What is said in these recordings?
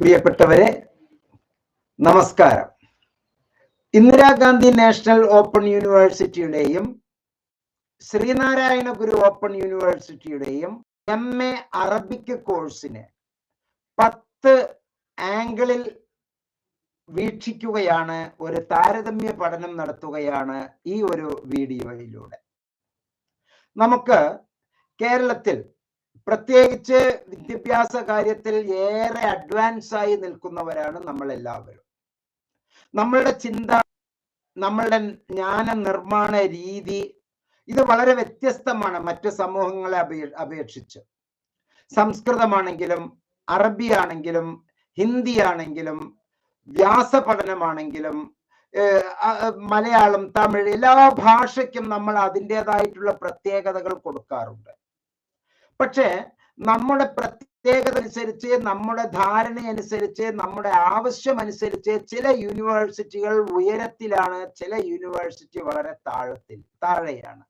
പ്രിയപ്പെട്ടവരെ നമസ്കാരം. Indira Gandhi national open യൂണിവേഴ്സിറ്റിയുടെയും ശ്രീനാരായണ ഗുരു ഓപ്പൺ യൂണിവേഴ്സിറ്റിയുടെയും എം എ അറബിക് കോഴ്സിന് പത്ത് ആംഗിളിൽ വീക്ഷിക്കുകയാണ് ഒരു താരതമ്യ പഠനം നടത്തുകയാണ് ഈ ഒരു വീഡിയോയിലൂടെ. നമുക്ക് കേരളത്തിൽ പ്രത്യേകിച്ച് വിദ്യാഭ്യാസ കാര്യത്തിൽ ഏറെ അഡ്വാൻസ് ആയി നിൽക്കുന്നവരാണ് നമ്മൾ എല്ലാവരും നമ്മളുടെ ചിന്ത നമ്മളുടെ ജ്ഞാന നിർമ്മാണ രീതി ഇത് വളരെ വ്യത്യസ്തമാണ് മറ്റ് സമൂഹങ്ങളെ അപേ അപേക്ഷിച്ച്. സംസ്കൃതമാണെങ്കിലും അറബി ആണെങ്കിലും ഹിന്ദി ആണെങ്കിലും വ്യാസ പഠനമാണെങ്കിലും മലയാളം തമിഴ് എല്ലാ ഭാഷയ്ക്കും നമ്മൾ അതിന്റെതായിട്ടുള്ള പ്രത്യേകതകൾ കൊടുക്കാറുണ്ട്. പക്ഷേ നമ്മുടെ പ്രത്യേകത അനുസരിച്ച് നമ്മുടെ ധാരണ അനുസരിച്ച് നമ്മുടെ ആവശ്യം അനുസരിച്ച് ചില യൂണിവേഴ്സിറ്റികൾ ഉയരത്തിലാണ് ചില യൂണിവേഴ്സിറ്റി വളരെ താഴത്തിൽ താഴെയാണ്.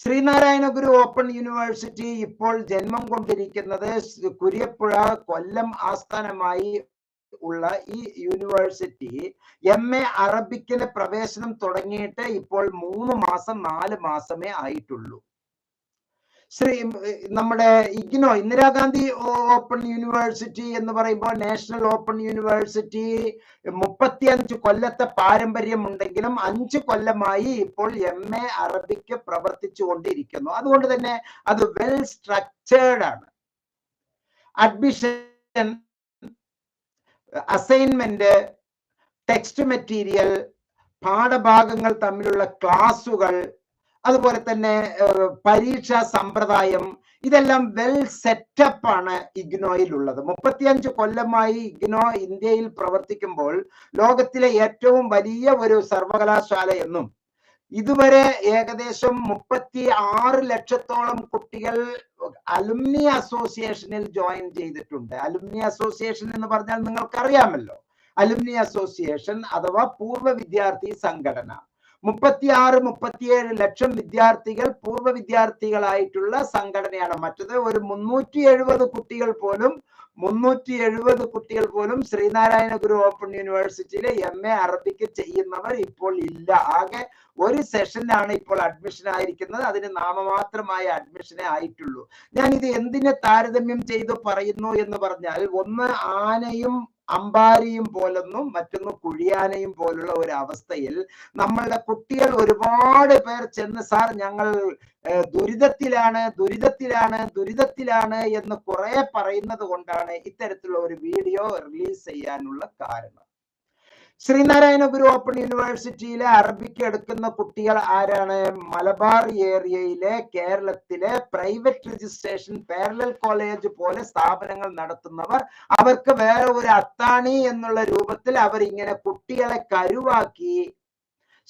ശ്രീനാരായണ ഗുരു ഓപ്പൺ യൂണിവേഴ്സിറ്റി ഇപ്പോൾ ജന്മം കൊണ്ടിരിക്കുന്നത് കുര്യപ്പുഴ കൊല്ലം ആസ്ഥാനമായി ഉള്ള ഈ യൂണിവേഴ്സിറ്റി എം എ അറബിക്കിന് പ്രവേശനം തുടങ്ങിയിട്ട് ഇപ്പോൾ മൂന്ന് മാസം നാല് മാസമേ ആയിട്ടുള്ളൂ. ശ്രീ നമ്മുടെ ഇഗ്നോ ഇന്ദിരാഗാന്ധി ഓപ്പൺ യൂണിവേഴ്സിറ്റി എന്ന് പറയുമ്പോൾ നാഷണൽ ഓപ്പൺ യൂണിവേഴ്സിറ്റി മുപ്പത്തിയഞ്ച് കൊല്ലത്തെ പാരമ്പര്യം ഉണ്ടെങ്കിലും അഞ്ച് കൊല്ലമായി ഇപ്പോൾ എം എ അറബിക്ക് പ്രവർത്തിച്ചു കൊണ്ടിരിക്കുന്നു അതുകൊണ്ട് തന്നെ അത് വെൽ സ്ട്രക്ചേർഡ് ആണ്. അഡ്മിഷൻ അസൈൻമെന്റ് ടെക്സ്റ്റ് മെറ്റീരിയൽ പാഠഭാഗങ്ങൾ തമ്മിലുള്ള ക്ലാസുകൾ അതുപോലെ തന്നെ പരീക്ഷാ സമ്പ്രദായം ഇതെല്ലാം വെൽ സെറ്റപ്പ് ആണ് ഇഗ്നോയിലുള്ളത്. മുപ്പത്തിയഞ്ച് കൊല്ലമായി ഇഗ്നോ ഇന്ത്യയിൽ പ്രവർത്തിക്കുമ്പോൾ ലോകത്തിലെ ഏറ്റവും വലിയ ഒരു സർവകലാശാല എന്നും ഇതുവരെ ഏകദേശം മുപ്പത്തി ആറ് ലക്ഷത്തോളം കുട്ടികൾ അലുമിനി അസോസിയേഷനിൽ ജോയിൻ ചെയ്തിട്ടുണ്ട്. അലുമിനി അസോസിയേഷൻ എന്ന് പറഞ്ഞാൽ നിങ്ങൾക്കറിയാമല്ലോ. അലുമിനി അസോസിയേഷൻ അഥവാ പൂർവ വിദ്യാർത്ഥി സംഘടന. മുപ്പത്തിയാറ് മുപ്പത്തിയേഴ് ലക്ഷം വിദ്യാർത്ഥികൾ പൂർവ വിദ്യാർത്ഥികളായിട്ടുള്ള സംഘടനയാണ്. മറ്റത് ഒരു മുന്നൂറ്റി എഴുപത് കുട്ടികൾ പോലും മുന്നൂറ്റി എഴുപത് കുട്ടികൾ പോലും ശ്രീനാരായണ ഗുരു ഓപ്പൺ യൂണിവേഴ്സിറ്റിയിലെ എം എ അറബിക്ക് ചെയ്യുന്നവർ ഇപ്പോൾ ഇല്ല. ആകെ ഒരു സെഷനാണ് ഇപ്പോൾ അഡ്മിഷൻ ആയിരിക്കുന്നത്. അതിന് നാമമാത്രമായ അഡ്മിഷനെ ആയിട്ടുള്ളൂ. ഞാൻ ഇത് എന്തിനെ താരതമ്യം ചെയ്ത് പറയുന്നു എന്ന് പറഞ്ഞാൽ ഒന്ന് ആനയും അമ്പാരിയും പോലൊന്നും മറ്റൊന്ന് കുഴിയാനയും പോലുള്ള ഒരു അവസ്ഥയിൽ നമ്മളുടെ കുട്ടികൾ ഒരുപാട് പേർ ചെന്ന് സാർ ഞങ്ങൾ ദുരിതത്തിലാണ് ദുരിതത്തിലാണ് ദുരിതത്തിലാണ് എന്ന് കുറെ പറയുന്നത് കൊണ്ടാണ് ഇത്തരത്തിലുള്ള ഒരു വീഡിയോ റിലീസ് ചെയ്യാനുള്ള കാരണം. ശ്രീനാരായണ ഗുരു ഓപ്പൺ യൂണിവേഴ്സിറ്റിയിലെ അറബിക്ക് എടുക്കുന്ന കുട്ടികൾ ആരാണ്? മലബാർ ഏരിയയിലെ കേരളത്തിലെ പ്രൈവറ്റ് രജിസ്ട്രേഷൻ പാരലൽ കോളേജ് പോലെ സ്ഥാപനങ്ങൾ നടത്തുന്നവർ. അവർക്ക് വേറെ ഒരു അത്താണി എന്നുള്ള രൂപത്തിൽ അവർ ഇങ്ങനെ കുട്ടികളെ കരുവാക്കി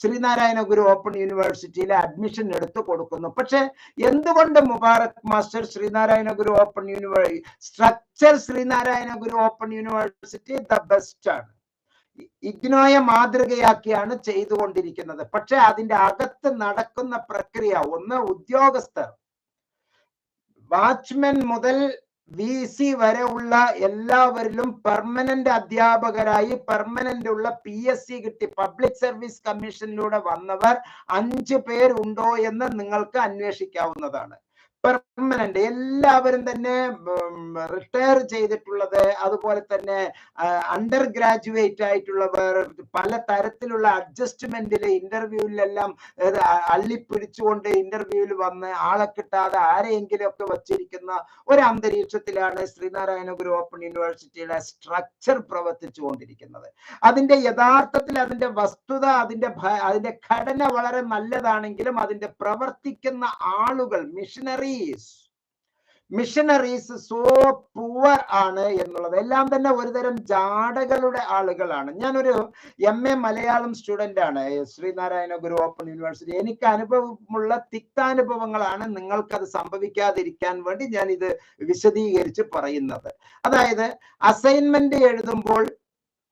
ശ്രീനാരായണ ഗുരു ഓപ്പൺ യൂണിവേഴ്സിറ്റിയിലെ അഡ്മിഷൻ എടുത്തു കൊടുക്കുന്നു. പക്ഷെ എന്തുകൊണ്ട് Mubarak master Sreenarayana Guru open university structure Sreenarayana Guru open university the best ആണ്? ഇഗ്നോയെ മാതൃകയാക്കിയാണ് ചെയ്തുകൊണ്ടിരിക്കുന്നത്. പക്ഷെ അതിന്റെ അകത്ത് നടക്കുന്ന പ്രക്രിയ ഒന്ന് ഉദ്യോഗസ്ഥർ. വാച്ച്മെൻ മുതൽ വി സി വരെ ഉള്ള എല്ലാവരിലും പെർമനന്റ് അധ്യാപകരായി പെർമനന്റ് ഉള്ള പി എസ് സി കിട്ടി പബ്ലിക് സർവീസ് കമ്മീഷനിലൂടെ വന്നവർ അഞ്ചു പേരുണ്ടോ എന്ന് നിങ്ങൾക്ക് അന്വേഷിക്കാവുന്നതാണ്. പെർമനന്റ് എല്ലാവരും തന്നെ റിട്ടയർ ചെയ്തിട്ടുള്ളത് അതുപോലെ തന്നെ അണ്ടർ ഗ്രാജുവേറ്റ് ആയിട്ടുള്ളവർ പല തരത്തിലുള്ള അഡ്ജസ്റ്റ്മെന്റിൽ ഇന്റർവ്യൂവിലെല്ലാം അള്ളിപ്പിടിച്ചുകൊണ്ട് ഇന്റർവ്യൂവിൽ വന്ന് ആളെ കിട്ടാതെ ആരെയെങ്കിലും ഒക്കെ വച്ചിരിക്കുന്ന ഒരു അന്തരീക്ഷത്തിലാണ് ശ്രീനാരായണ ഗുരു ഓപ്പൺ യൂണിവേഴ്സിറ്റിയുടെ സ്ട്രക്ചർ പ്രവർത്തിച്ചു കൊണ്ടിരിക്കുന്നത് അതിന്റെ യഥാർത്ഥത്തിൽ അതിന്റെ വസ്തുത അതിന്റെ അതിന്റെ ഘടന വളരെ നല്ലതാണെങ്കിലും അതിന്റെ പ്രവർത്തിക്കുന്ന ആളുകൾ missionary missionaries missionaries so poor ആണ് എന്നുള്ളത്. എല്ലാം തന്നെ ഒരുതരം ജാടകളുടെ ആളുകളാണ്. ഞാനൊരു എം എ മലയാളം സ്റ്റുഡന്റ് ആണ്. ശ്രീനാരായണ ഗുരു ഓപ്പൺ യൂണിവേഴ്സിറ്റി എനിക്ക് അനുഭവമുള്ള തിക്താനുഭവങ്ങളാണ് നിങ്ങൾക്കത് സംഭവിക്കാതിരിക്കാൻ വേണ്ടി ഞാൻ ഇത് വിശദീകരിച്ച് പറയുന്നത്. അതായത് അസൈൻമെന്റ് എഴുതുമ്പോൾ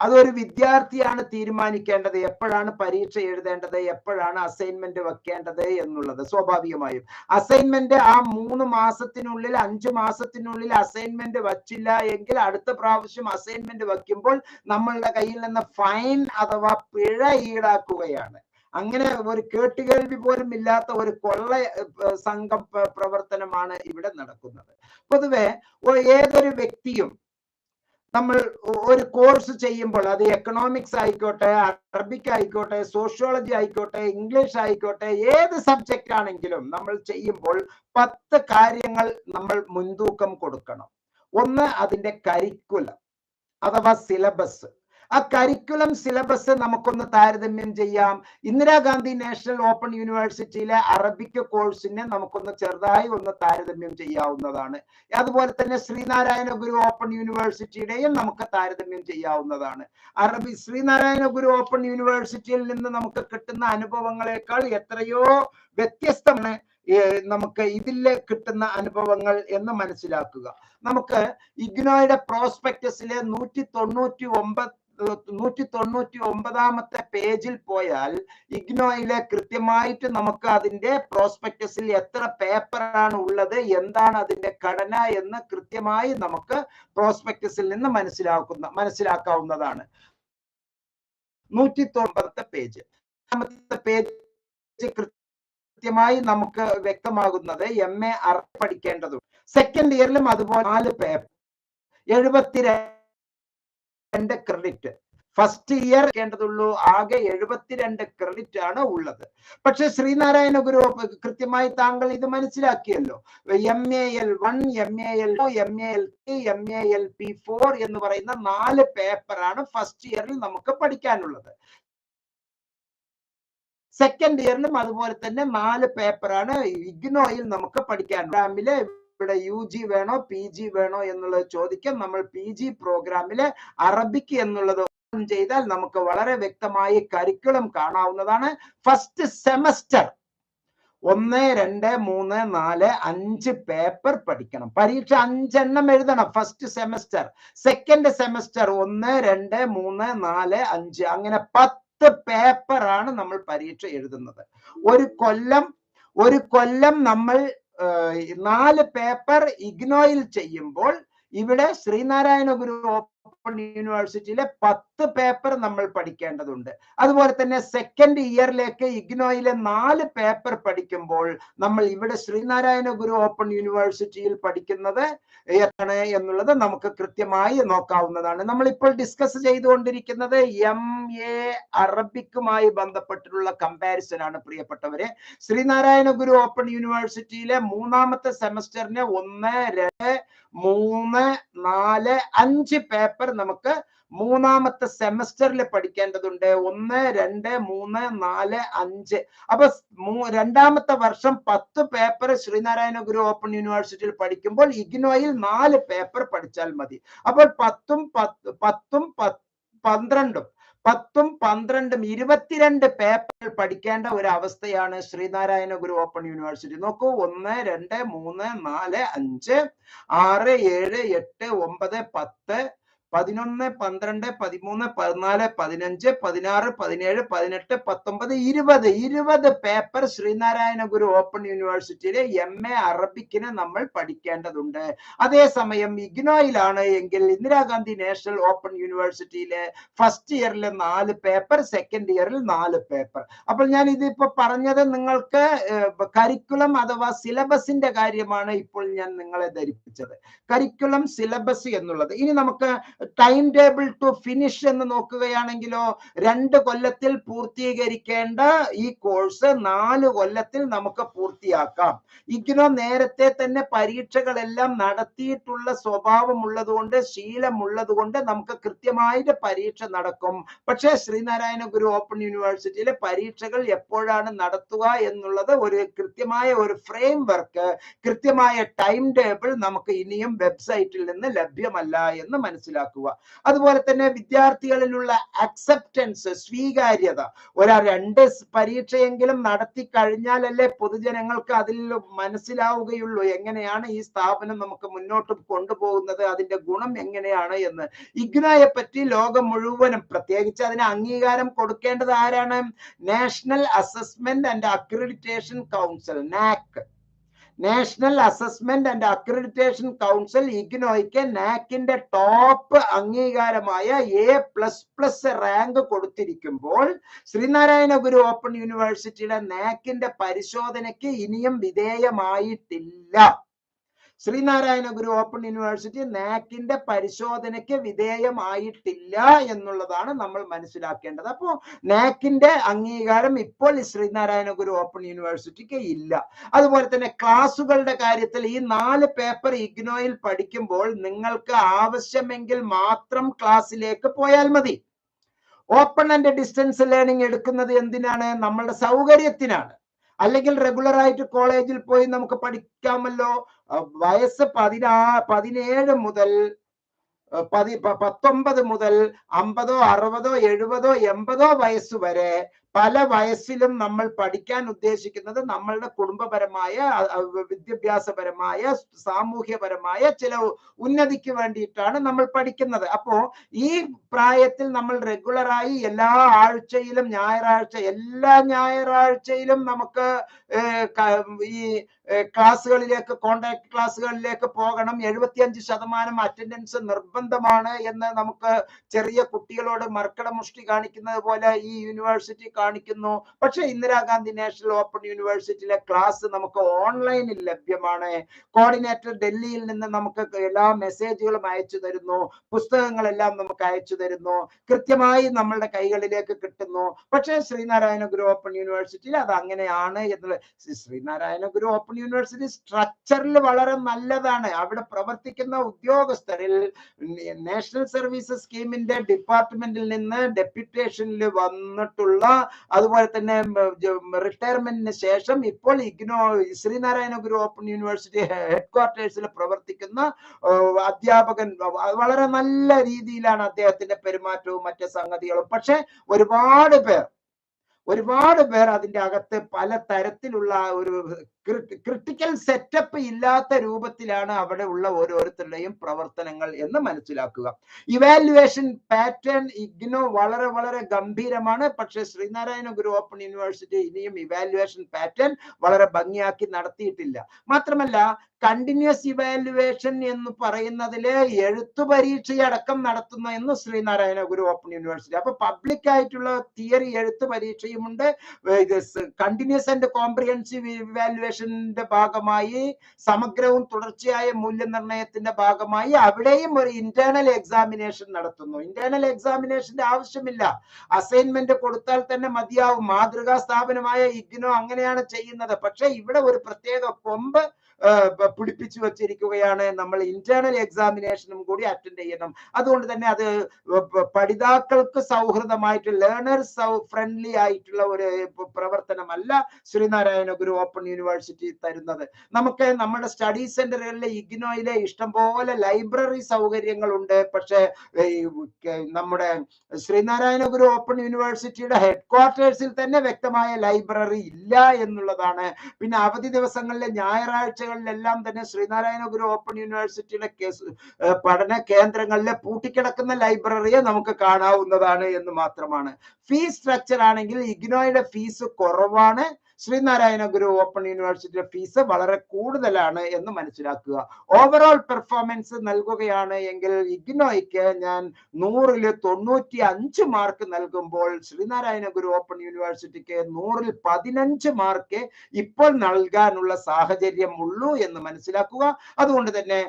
അതൊരു വിദ്യാർത്ഥിയാണ് തീരുമാനിക്കേണ്ടത്. എപ്പോഴാണ് പരീക്ഷ എഴുതേണ്ടത്? എപ്പോഴാണ് അസൈൻമെന്റ് വെക്കേണ്ടത് എന്നുള്ളത് സ്വാഭാവികമായും. അസൈൻമെന്റ് ആ മൂന്ന് മാസത്തിനുള്ളിൽ അഞ്ചു മാസത്തിനുള്ളിൽ അസൈൻമെന്റ് വച്ചില്ല എങ്കിൽ അടുത്ത പ്രാവശ്യം അസൈൻമെന്റ് വെക്കുമ്പോൾ നമ്മളുടെ കയ്യിൽ നിന്ന് ഫൈൻ അഥവാ പിഴ ഈടാക്കുകയാണ്. അങ്ങനെ ഒരു കേട്ടുകേൾവി പോലും ഇല്ലാത്ത ഒരു കൊള്ള സംഘം പ്രവർത്തനമാണ് ഇവിടെ നടക്കുന്നത്. പൊതുവെ ഏതൊരു വ്യക്തിയും നമ്മൾ ഒരു കോഴ്സ് ചെയ്യുമ്പോൾ അത് എക്കണോമിക്സ് ആയിക്കോട്ടെ അറബിക് ആയിക്കോട്ടെ സോഷ്യോളജി ആയിക്കോട്ടെ ഇംഗ്ലീഷ് ആയിക്കോട്ടെ ഏത് സബ്ജക്റ്റ് ആണെങ്കിലും നമ്മൾ ചെയ്യുമ്പോൾ പത്ത് കാര്യങ്ങൾ നമ്മൾ മുൻതൂക്കം കൊടുക്കണം. ഒന്ന് അതിന്റെ കരിക്കുലം അഥവാ സിലബസ് ആ കരിക്കുലം സിലബസ് നമുക്കൊന്ന് താരതമ്യം ചെയ്യാം. ഇന്ദിരാഗാന്ധി നാഷണൽ ഓപ്പൺ യൂണിവേഴ്സിറ്റിയിലെ അറബിക് കോഴ്സിനെ നമുക്കൊന്ന് ചെറുതായി ഒന്ന് താരതമ്യം ചെയ്യാവുന്നതാണ്. അതുപോലെ തന്നെ ശ്രീനാരായണ ഗുരു ഓപ്പൺ യൂണിവേഴ്സിറ്റിയുടെയും നമുക്ക് താരതമ്യം ചെയ്യാവുന്നതാണ്. അറബി ശ്രീനാരായണ ഗുരു ഓപ്പൺ യൂണിവേഴ്സിറ്റിയിൽ നിന്ന് നമുക്ക് കിട്ടുന്ന അനുഭവങ്ങളെക്കാൾ എത്രയോ വ്യത്യസ്തമാണ് നമുക്ക് ഇതിൽ കിട്ടുന്ന അനുഭവങ്ങൾ എന്ന് മനസ്സിലാക്കുക. നമുക്ക് ഇഗ്നോയുടെ പ്രോസ്പെക്ടസിലെ നൂറ്റി തൊണ്ണൂറ്റി ഒമ്പത് നൂറ്റി തൊണ്ണൂറ്റി ഒമ്പതാമത്തെ പേജിൽ പോയാൽ ഇഗ്നോയിലെ കൃത്യമായിട്ട് നമുക്ക് അതിന്റെ പ്രോസ്പെക്ടസിൽ എത്ര പേപ്പറാണ് ഉള്ളത് എന്താണ് അതിന്റെ ഘടന എന്ന് കൃത്യമായി നമുക്ക് പ്രോസ്പെക്ടസിൽ നിന്ന് മനസ്സിലാക്കുന്ന മനസ്സിലാക്കാവുന്നതാണ്. നൂറ്റി തൊമ്പത്തെ പേജ് പേജ് കൃത്യമായി നമുക്ക് വ്യക്തമാകുന്നത് എം എ അറ പഠിക്കേണ്ടതും സെക്കൻഡ് ഇയറിലും അതുപോലെ നാല് പേപ്പർ എഴുപത്തിരണ്ട് ക്രെഡിറ്റ് ഫസ്റ്റ് ഇയർ ചെയ്യേണ്ടതുള്ളൂ ആകെ എഴുപത്തിരണ്ട് ക്രെഡിറ്റ് ആണ് ഉള്ളത്. പക്ഷെ ശ്രീനാരായണ ഗുരു കൃത്യമായി താങ്കൾ ഇത് മനസ്സിലാക്കിയല്ലോ. M A L one M A L two M A L three M A L P four എന്ന് പറയുന്ന നാല് പേപ്പറാണ് ഫസ്റ്റ് ഇയറിൽ നമുക്ക് പഠിക്കാനുള്ളത്. സെക്കൻഡ് ഇയറിലും അതുപോലെ തന്നെ നാല് പേപ്പറാണ് ഇഗ്നോയിൽ നമുക്ക് പഠിക്കാൻ. പ്രോഗ്രാമിൽ ഇവിടെ യു ജി വേണോ പി ജി വേണോ എന്നുള്ളത് ചോദിക്കാം നമ്മൾ പി ജി പ്രോഗ്രാമിൽ അറബിക് എന്നുള്ളത് ചെയ്താൽ നമുക്ക് വളരെ വ്യക്തമായി കരിക്കുളം കാണാവുന്നതാണ്. ഫസ്റ്റ് സെമസ്റ്റർ ഒന്ന് രണ്ട് മൂന്ന് നാല് അഞ്ച് പേപ്പർ പഠിക്കണം. പരീക്ഷ അഞ്ചെണ്ണം എഴുതണം ഫസ്റ്റ് സെമസ്റ്റർ സെക്കൻഡ് സെമസ്റ്റർ ഒന്ന് രണ്ട് മൂന്ന് നാല് അഞ്ച് അങ്ങനെ പത്ത് പേപ്പറാണ് നമ്മൾ പരീക്ഷ എഴുതുന്നത്. ഒരു കൊല്ലം ഒരു കൊല്ലം നമ്മൾ നാല് പേപ്പർ ഇഗ്നോയിൽ ചെയ്യുമ്പോൾ ഇവിടെ ശ്രീനാരായണ ഗുരു യൂണിവേഴ്സിറ്റിയിലെ പത്ത് പേപ്പർ നമ്മൾ പഠിക്കേണ്ടതുണ്ട്. അതുപോലെ തന്നെ സെക്കൻഡ് ഇയറിലേക്ക് ഇഗ്നോയിലെ നാല് പേപ്പർ പഠിക്കുമ്പോൾ നമ്മൾ ഇവിടെ ശ്രീനാരായണ ഗുരു ഓപ്പൺ യൂണിവേഴ്സിറ്റിയിൽ പഠിക്കുന്നത് എത്ര എന്നുള്ളത് നമുക്ക് കൃത്യമായി നോക്കാവുന്നതാണ്. നമ്മൾ ഇപ്പോൾ ഡിസ്കസ് ചെയ്തുകൊണ്ടിരിക്കുന്നത് എം എ അറബിക്കുമായി ബന്ധപ്പെട്ടിട്ടുള്ള കമ്പാരിസൺ ആണ് പ്രിയപ്പെട്ടവരെ. ശ്രീനാരായണ ഗുരു ഓപ്പൺ യൂണിവേഴ്സിറ്റിയിലെ മൂന്നാമത്തെ സെമസ്റ്ററിന് ഒന്ന് രണ്ട് മൂന്ന് നാല് അഞ്ച് പേപ്പർ നമുക്ക് മൂന്നാമത്തെ സെമസ്റ്ററിൽ പഠിക്കേണ്ടതുണ്ട്. ഒന്ന് രണ്ട് മൂന്ന് നാല് അഞ്ച്. അപ്പൊ രണ്ടാമത്തെ വർഷം പത്ത് പേപ്പർ ശ്രീനാരായണ ഗുരു ഓപ്പൺ യൂണിവേഴ്സിറ്റിയിൽ പഠിക്കുമ്പോൾ ഇഗ്നോയിൽ നാല് പേപ്പർ പഠിച്ചാൽ മതി. അപ്പോൾ പത്തും പത്ത് പത്തും പന്ത്രണ്ടും പത്തും പന്ത്രണ്ടും ഇരുപത്തിരണ്ട് പേപ്പർ പഠിക്കേണ്ട ഒരു അവസ്ഥയാണ് ശ്രീനാരായണ ഗുരു ഓപ്പൺ യൂണിവേഴ്സിറ്റി. നോക്കൂ ഒന്ന് രണ്ട് മൂന്ന് നാല് അഞ്ച് ആറ് ഏഴ് എട്ട് ഒമ്പത് പത്ത് പതിനൊന്ന് പന്ത്രണ്ട് പതിമൂന്ന് പതിനാല് പതിനഞ്ച് പതിനാറ് പതിനേഴ് പതിനെട്ട് പത്തൊമ്പത് ഇരുപത്. ഇരുപത് പേപ്പർ ശ്രീനാരായണ ഗുരു ഓപ്പൺ യൂണിവേഴ്സിറ്റിയിലെ എം എ അറബിക്കിന് നമ്മൾ പഠിക്കേണ്ടതുണ്ട്. അതേസമയം ഇഗ്നോയിലാണ് എങ്കിൽ ഇന്ദിരാഗാന്ധി നാഷണൽ ഓപ്പൺ യൂണിവേഴ്സിറ്റിയിലെ ഫസ്റ്റ് ഇയറിൽ നാല് പേപ്പർ സെക്കൻഡ് ഇയറിൽ നാല് പേപ്പർ അപ്പോൾ ഞാൻ ഇതിപ്പോ പറഞ്ഞത് നിങ്ങൾക്ക് കരിക്കുലം അഥവാ സിലബസിന്റെ കാര്യമാണ് ഇപ്പോൾ ഞാൻ നിങ്ങളെ ധരിപ്പിച്ചത്. കരിക്കുലം സിലബസ് എന്നുള്ളത്. ഇനി നമുക്ക് ടൈം ടേബിൾ ടു ഫിനിഷ് എന്ന് നോക്കുകയാണെങ്കിലോ രണ്ട് കൊല്ലത്തിൽ പൂർത്തീകരിക്കേണ്ട ഈ കോഴ്സ് നാല് കൊല്ലത്തിൽ നമുക്ക് പൂർത്തിയാക്കാം. ഇഗ്നോ നേരത്തെ തന്നെ പരീക്ഷകളെല്ലാം നടത്തിയിട്ടുള്ള സ്വഭാവം ഉള്ളതുകൊണ്ട് ശീലമുള്ളത് കൊണ്ട് നമുക്ക് കൃത്യമായിട്ട് പരീക്ഷ നടക്കും. പക്ഷേ ശ്രീനാരായണ ഗുരു ഓപ്പൺ യൂണിവേഴ്സിറ്റിയിലെ പരീക്ഷകൾ എപ്പോഴാണ് നടത്തുക എന്നുള്ളത് ഒരു കൃത്യമായ ഒരു ഫ്രെയിം വർക്ക് കൃത്യമായ ടൈം ടേബിൾ നമുക്ക് ഇനിയും വെബ്സൈറ്റിൽ നിന്ന് ലഭ്യമല്ല എന്ന് മനസ്സിലാക്കുക മനസ്സിലാക്കുക. അതുപോലെ തന്നെ വിദ്യാർത്ഥികളിലുള്ള അക്സെപ്റ്റൻസ് സ്വീകാര്യത. ഒരാ രണ്ട് പരീക്ഷയെങ്കിലും നടത്തി കഴിഞ്ഞാലല്ലേ പൊതുജനങ്ങൾക്ക് അതിൽ മനസ്സിലാവുകയുള്ളൂ എങ്ങനെയാണ് ഈ സ്ഥാപനം നമുക്ക് മുന്നോട്ട് കൊണ്ടുപോകുന്നത് അതിന്റെ ഗുണം എങ്ങനെയാണ് എന്ന്. ഇഗ്നോയെ പറ്റി ലോകം മുഴുവനും പ്രത്യേകിച്ച് അതിന് അംഗീകാരം കൊടുക്കേണ്ടത് ആരാണ്? National assessment and accreditation council NAAC national assessment and accreditation council ഇഗ്നോയ്ക്ക് നാക്കിന്റെ ടോപ്പ് അംഗീകാരമായ എ പ്ലസ് പ്ലസ് റാങ്ക് കൊടുത്തിരിക്കുമ്പോൾ ശ്രീനാരായണ ഗുരു ഓപ്പൺ യൂണിവേഴ്സിറ്റിയുടെ നാക്കിന്റെ പരിശോധനയ്ക്ക് ഇനിയും വിധേയമായിട്ടില്ല. ശ്രീനാരായണ ഗുരു ഓപ്പൺ യൂണിവേഴ്സിറ്റി നാക്കിന്റെ പരിശോധനയ്ക്ക് വിധേയമായിട്ടില്ല എന്നുള്ളതാണ് നമ്മൾ മനസ്സിലാക്കേണ്ടത്. അപ്പോൾ നാക്കിന്റെ അംഗീകാരം ഇപ്പോൾ ശ്രീനാരായണ ഗുരു ഓപ്പൺ യൂണിവേഴ്സിറ്റിക്ക് ഇല്ല. അതുപോലെ തന്നെ ക്ലാസുകളുടെ കാര്യത്തിൽ ഈ നാല് പേപ്പർ ഇഗ്നോയിൽ പഠിക്കുമ്പോൾ നിങ്ങൾക്ക് ആവശ്യമെങ്കിൽ മാത്രം ക്ലാസ്സിലേക്ക് പോയാൽ മതി. ഓപ്പൺ ആൻഡ് ഡിസ്റ്റൻസ് ലേണിംഗ് എടുക്കുന്നത് എന്തിനാണ്? നമ്മളുടെ സൗകര്യത്തിനാണ്. അല്ലെങ്കിൽ റെഗുലർ ആയിട്ട് കോളേജിൽ പോയി നമുക്ക് പഠിക്കാമല്ലോ. വയസ്സ് പതിനാ പതിനേഴ് മുതൽ പതി പത്തൊമ്പത് മുതൽ അമ്പതോ അറുപതോ എഴുപതോ എൺപതോ വയസ്സ് വരെ പല വയസ്സിലും നമ്മൾ പഠിക്കാൻ ഉദ്ദേശിക്കുന്നത് നമ്മളുടെ കുടുംബപരമായ വിദ്യാഭ്യാസപരമായ സാമൂഹ്യപരമായ ചില ഉന്നതിക്ക് വേണ്ടിയിട്ടാണ് നമ്മൾ പഠിക്കുന്നത്. അപ്പോ ഈ പ്രായത്തിൽ നമ്മൾ റെഗുലറായി എല്ലാ ആഴ്ചയിലും ഞായറാഴ്ച എല്ലാ ഞായറാഴ്ചയിലും നമുക്ക് ഈ ക്ലാസ്സുകളിലേക്ക് കോണ്ടാക്ട് ക്ലാസ്സുകളിലേക്ക് പോകണം. എഴുപത്തിയഞ്ച് ശതമാനം അറ്റൻഡൻസ് നിർബന്ധമാണ് എന്ന് നമുക്ക് ചെറിയ കുട്ടികളോട് മർക്കട മുഷ്ടി കാണിക്കുന്നത് പോലെ ഈ യൂണിവേഴ്സിറ്റി കാണിക്കുന്നു. പക്ഷെ ഇന്ദിരാഗാന്ധി നാഷണൽ ഓപ്പൺ യൂണിവേഴ്സിറ്റിയിലെ ക്ലാസ് നമുക്ക് ഓൺലൈനിൽ ലഭ്യമാണ്. കോർഡിനേറ്റർ ഡൽഹിയിൽ നിന്ന് നമുക്ക് എല്ലാ മെസ്സേജുകളും അയച്ചു തരുന്നു. പുസ്തകങ്ങളെല്ലാം നമുക്ക് അയച്ചു തരുന്നു. കൃത്യമായി നമ്മളുടെ കൈകളിലേക്ക് കിട്ടുന്നു. പക്ഷേ ശ്രീനാരായണ ഗുരു ഓപ്പൺ യൂണിവേഴ്സിറ്റിയിൽ അത് അങ്ങനെയാണ് എന്നുള്ളത് ശ്രീനാരായണ ഗുരു ഓപ്പൺ യൂണിവേഴ്സിറ്റി സ്ട്രക്ചറിൽ വളരെ നല്ലതാണ്. അവിടെ പ്രവർത്തിക്കുന്ന ഉദ്യോഗസ്ഥരിൽ നാഷണൽ സർവീസ് സ്കീമിന്റെ ഡിപ്പാർട്ട്മെന്റിൽ നിന്ന് ഡെപ്യൂട്ടേഷനിൽ വന്നിട്ടുള്ള അതുപോലെ തന്നെ റിട്ടയർമെന്റിന് ശേഷം ഇപ്പോൾ IGNOU Sreenarayana Guru open university head ക്വാർട്ടേഴ്സിൽ പ്രവർത്തിക്കുന്ന അധ്യാപകൻ വളരെ നല്ല രീതിയിലാണ് അദ്ദേഹത്തിന്റെ പെരുമാറ്റവും മറ്റ് സംഗതികളും. പക്ഷെ ഒരുപാട് പേർ ഒരുപാട് പേർ അതിന്റെ അകത്ത് പല തരത്തിലുള്ള ഒരു ക്രിട്ടിക്കൽ സെറ്റപ്പ് ഇല്ലാത്ത രൂപത്തിലാണ് അവിടെ ഉള്ള ഓരോരുത്തരുടെയും പ്രവർത്തനങ്ങൾ എന്ന് മനസ്സിലാക്കുക. ഇവാലുവേഷൻ പാറ്റേൺ ഇഗ്നോ വളരെ വളരെ ഗംഭീരമാണ്. പക്ഷെ ശ്രീനാരായണ ഗുരു ഓപ്പൺ യൂണിവേഴ്സിറ്റി ഇനിയും ഇവാലുവേഷൻ പാറ്റേൺ വളരെ ഭംഗിയാക്കി നടത്തിയിട്ടില്ല. മാത്രമല്ല കണ്ടിന്യൂസ് ഇവാലുവേഷൻ എന്ന് പറയുന്നതിൽ എഴുത്തു പരീക്ഷയടക്കം നടത്തുന്ന എന്ന് ശ്രീനാരായണ ഗുരു ഓപ്പൺ യൂണിവേഴ്സിറ്റി അപ്പൊ പബ്ലിക് ആയിട്ടുള്ള തിയറി എഴുത്ത് പരീക്ഷയുമുണ്ട്. കണ്ടിന്യൂസ് ആൻഡ് കോംപ്രിഹെൻസീവ് ഇവാലുവേഷന്റെ ഭാഗമായി സമഗ്രവും തുടർച്ചയായ മൂല്യനിർണയത്തിന്റെ ഭാഗമായി അവിടെയും ഒരു ഇന്റേണൽ എക്സാമിനേഷൻ നടത്തുന്നു. ഇന്റേണൽ എക്സാമിനേഷന്റെ ആവശ്യമില്ല. അസൈൻമെന്റ് കൊടുത്താൽ തന്നെ മതിയാവും. മാതൃകാ സ്ഥാപനമായ ഇഗ്നോ അങ്ങനെയാണ് ചെയ്യുന്നത്. പക്ഷെ ഇവിടെ ഒരു പ്രത്യേക കൊമ്പ് പിടിപ്പിച്ചു വച്ചിരിക്കുകയാണ്. നമ്മൾ ഇന്റേണൽ എക്സാമിനേഷനും കൂടി അറ്റൻഡ് ചെയ്യണം. അതുകൊണ്ട് തന്നെ അത് പഠിതാക്കൾക്ക് സൗഹൃദമായിട്ട് ലേണേഴ്സ് ഫ്രണ്ട്ലി ആയിട്ടുള്ള ഒരു പ്രവർത്തനമല്ല. ശ്രീനാരായണ ഗുരു ഓപ്പൺ യൂണിവേഴ്സിറ്റി തരുന്നത്. നമുക്ക് നമ്മുടെ സ്റ്റഡി സെന്ററുകളിലെ ഇഗ്നോയിലെ ഇഷ്ടംപോലെ ലൈബ്രറി സൗകര്യങ്ങളുണ്ട്. പക്ഷേ നമ്മുടെ ശ്രീനാരായണഗുരു ഓപ്പൺ യൂണിവേഴ്സിറ്റിയുടെ ഹെഡ് ക്വാർട്ടേഴ്സിൽ തന്നെ വ്യക്തമായ ലൈബ്രറി ഇല്ല എന്നുള്ളതാണ്. പിന്നെ അവധി ദിവസങ്ങളിലെ ഞായറാഴ്ചകളിലെല്ലാം തന്നെ ശ്രീനാരായണഗുരു ഓപ്പൺ യൂണിവേഴ്സിറ്റിയുടെ പഠന കേന്ദ്രങ്ങളിലെ പൂട്ടിക്കിടക്കുന്ന ലൈബ്രറിയെ നമുക്ക് കാണാവുന്നതാണ് എന്ന് മാത്രമാണ്. ഫീസ് സ്ട്രക്ചർ ആണെങ്കിൽ ഇഗ്നോയുടെ ഫീസ് കുറവാണ്. ശ്രീനാരായണ ഗുരു ഓപ്പൺ യൂണിവേഴ്സിറ്റിയുടെ ഫീസ് വളരെ കൂടുതലാണ് എന്ന് മനസ്സിലാക്കുക. ഓവറോൾ പെർഫോമൻസ് നൽകുകയാണ് എങ്കിൽ ഇഗ്നോയ്ക്ക് ഞാൻ നൂറിൽ തൊണ്ണൂറ്റി അഞ്ച് മാർക്ക് നൽകുമ്പോൾ ശ്രീനാരായണ ഗുരു ഓപ്പൺ യൂണിവേഴ്സിറ്റിക്ക് നൂറിൽ പതിനഞ്ച് മാർക്ക് ഇപ്പോൾ നൽകാനുള്ള സാഹചര്യം ഉള്ളൂ എന്ന് മനസ്സിലാക്കുക. അതുകൊണ്ട് തന്നെ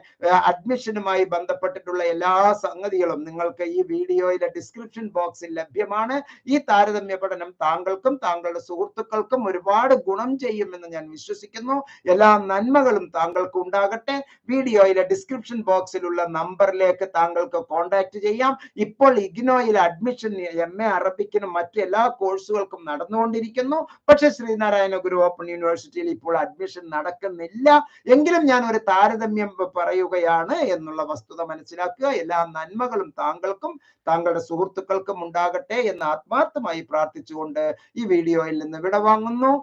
അഡ്മിഷനുമായി ബന്ധപ്പെട്ടിട്ടുള്ള എല്ലാ സംഗതികളും നിങ്ങൾക്ക് ഈ വീഡിയോയിലെ ഡിസ്ക്രിപ്ഷൻ ബോക്സിൽ ലഭ്യമാണ്. ഈ താരതമ്യ പഠനം താങ്കൾക്കും താങ്കളുടെ സുഹൃത്തുക്കൾക്കും ഒരുപാട് ഒരുപാട് ഗുണം ചെയ്യുമെന്ന് ഞാൻ വിശ്വസിക്കുന്നു. എല്ലാ നന്മകളും താങ്കൾക്ക് ഉണ്ടാകട്ടെ. വീഡിയോയിലെ ഡിസ്ക്രിപ്ഷൻ ബോക്സിലുള്ള നമ്പറിലേക്ക് താങ്കൾക്ക് കോൺടാക്ട് ചെയ്യാം. ഇപ്പോൾ ഇഗ്നോയിലെ അഡ്മിഷൻ എം എ അറബിക്കിനും മറ്റു എല്ലാ കോഴ്സുകൾക്കും നടന്നുകൊണ്ടിരിക്കുന്നു. പക്ഷെ ശ്രീനാരായണ ഗുരു ഓപ്പൺ യൂണിവേഴ്സിറ്റിയിൽ ഇപ്പോൾ അഡ്മിഷൻ നടക്കുന്നില്ല. എങ്കിലും ഞാൻ ഒരു താരതമ്യം പറയുകയാണ് എന്നുള്ള വസ്തുത മനസ്സിലാക്കുക. എല്ലാ നന്മകളും താങ്കൾക്കും താങ്കളുടെ സുഹൃത്തുക്കൾക്കും ഉണ്ടാകട്ടെ എന്ന് ആത്മാർത്ഥമായി പ്രാർത്ഥിച്ചുകൊണ്ട് ഈ വീഡിയോയിൽ നിന്ന് വിടവാങ്ങുന്നു.